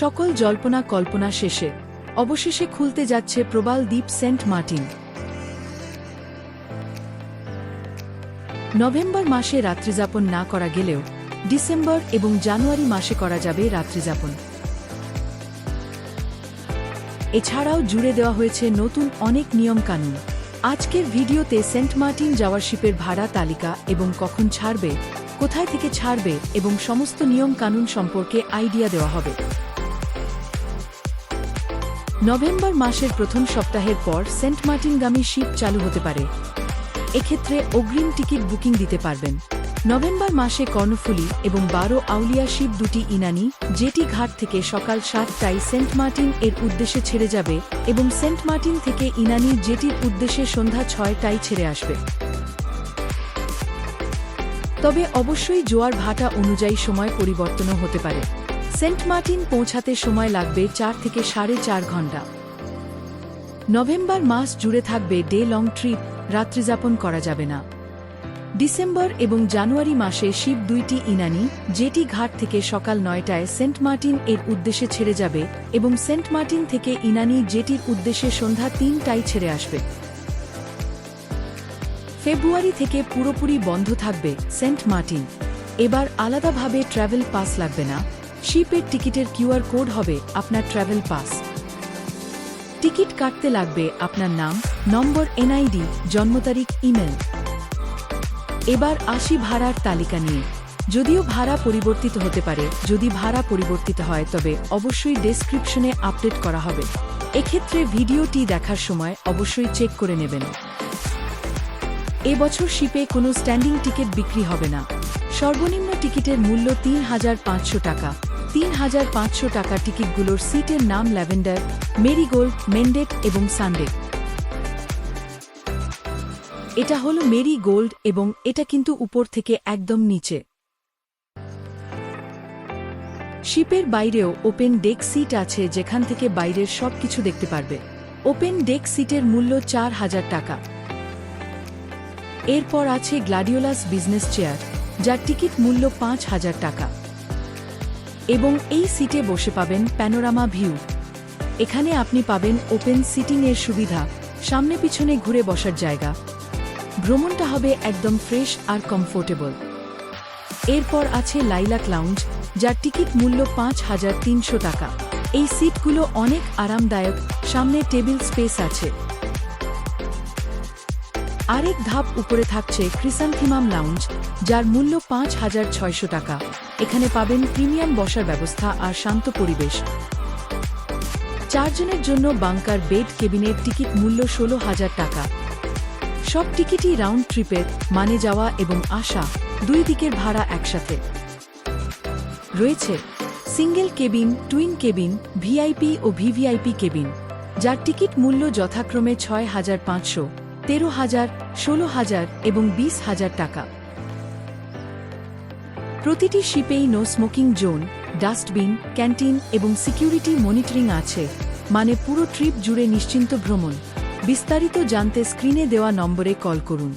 সকল জল্পনা কল্পনা শেষে, অবশেষে খুলতে যাচ্ছে প্রবাল দ্বীপ সেন্ট মার্টিন। নভেম্বর মাসে রাত্রিযাপন না করা গেলেও, ডিসেম্বর এবং জানুয়ারি মাসে করা যাবে রাত্রিযাপন। এছাড়াও জুড়ে দেওয়া হয়েছে নতুন অনেক নিয়ম কানুন আজকের ভিডিওতে সেন্ট মার্টিন যাওয়ার শিপের ভাড়া তালিকা এবং কখন ছাড়বে, কোথায় থেকে ছাড়বে এবং সমস্ত নিয়ম কানুন সম্পর্কে আইডিয়া দেওয়া হবে। নভেম্বর মাসের প্রথম সপ্তাহের পর সেন্ট মার্টিনগামী শিপ চালু হতে পারে। এক্ষেত্রে অগ্রিম টিকিট বুকিং দিতে পারবেন। নভেম্বর মাসে কর্ণফুলি এবং বারো আউলিয়া শিপ দুটি ইনানি, জেটি ঘাট থেকে সকাল সাতটায় সেন্ট মার্টিন এর উদ্দেশ্যে ছেড়ে যাবে এবং সেন্ট মার্টিন থেকে ইনানি জেটির উদ্দেশ্যে সন্ধ্যা ছয়টায় ছেড়ে আসবে। তবে অবশ্যই জোয়ার ভাটা অনুযায়ী সময় পরিবর্তনও হতে পারে। সেন্ট মার্টিন পৌঁছাতে সময় লাগবে চার থেকে সাড়ে চার ঘণ্টা। নভেম্বর মাস জুড়ে থাকবে ডে লং ট্রিপ রাত্রিযাপন করা যাবে না। ডিসেম্বর এবং জানুয়ারি মাসে শিব দুইটি ইনানি, জেটি ঘাট থেকে সকাল নয়টায় সেন্ট মার্টিন এর উদ্দেশ্যে ছেড়ে যাবে এবং সেন্ট মার্টিন থেকে ইনানি, জেটির উদ্দেশ্যে সন্ধ্যা তিনটায় ছেড়ে আসবে। ফেব্রুয়ারি থেকে পুরোপুরি বন্ধ থাকবে সেন্ট মার্টিন। এবার আলাদাভাবে ট্রাভেল পাস লাগবে না। শিপের টিকিটের কিউআর কোড হবে আপনার ট্রাভেল পাস টিকিট কাটতে লাগবে আপনার নাম, নম্বর এনআইডি জন্ম তারিখ ইমেল এবার আসি ভাড়ার তালিকা নিয়ে। যদিও ভাড়া পরিবর্তিত হতে পারে, যদি ভাড়া পরিবর্তিত হয়, তবে অবশ্যই ডেসক্রিপশনে আপডেট করা হবে। এক্ষেত্রে ভিডিওটি দেখার সময় অবশ্যই চেক করে নেবেন। এবছর শিপে কোনো স্ট্যান্ডিং টিকিট বিক্রি হবে না। সর্বনিম্ন টিকিটের মূল্য তিন হাজার পাঁচশো টাকা। তিন হাজার পাঁচশো টাকা টিকিটগুলোর সিটের নাম ল্যাভেন্ডার, মেরিগোল্ড মেন্ডেক এবং সানডেক এটা হলো মেরি গোল্ড এবং এটা কিন্তু উপর থেকে একদম নিচে। শিপের বাইরেও ওপেন ডেক সিট আছে যেখান থেকে বাইরের সব কিছু দেখতে পারবে। ওপেন ডেক সিটের মূল্য চার হাজার টাকা। এরপর আছে গ্লাডিওলাস বিজনেস চেয়ার, যার টিকিট মূল্য পাঁচ হাজার টাকা। এবং এই সিটে বসে পাবেন প্যানোরামা ভিউ। এখানে আপনি পাবেন ওপেন সিটিং এর সুবিধা, সামনে পিছনে ঘুরে বসার জায়গা। ভ্রমণটা হবে একদম ফ্রেশ আর কমফোর্টেবল। এরপর আছে লাইলাক লাউঞ্জ, যার টিকিট মূল্য পাঁচ হাজার তিনশো টাকা। এই সিটগুলো অনেক আরামদায়ক, সামনে টেবিল স্পেস আছে। আরেক ধাপ উপরে থাকছে ক্রিসান্থিমাম লাউঞ্জ, যার মূল্য পাঁচ হাজার ছয়শো টাকা। এখানে পাবেন প্রিমিয়াম বসার ব্যবস্থা আর শান্ত পরিবেশ। চারজনের জন্য বাংকার বেড কেবিনের টিকিট মূল্য ষোলো হাজার টাকা। সব টিকিটই রাউন্ড ট্রিপের মানে যাওয়া এবং আসা, দুই দিকের ভাড়া একসাথে। রয়েছে single cabin, twin cabin, VIP ও ভিভিআইপি কেবিন, যার টিকিট মূল্য যথাক্রমে ছয় হাজার পাঁচশো। তেরো হাজার, ষোলো হাজার এবং বিশ হাজার টাকা। প্রতিটি শিপেই no smoking zone, dustbin, canteen এবং সিকিউরিটি মনিটরিং আছে মানে পুরো ট্রিপ জুড়ে নিশ্চিন্ত ভ্রমণ। বিস্তারিত জানতে স্ক্রিনে দেওয়া নম্বরে কল করুন।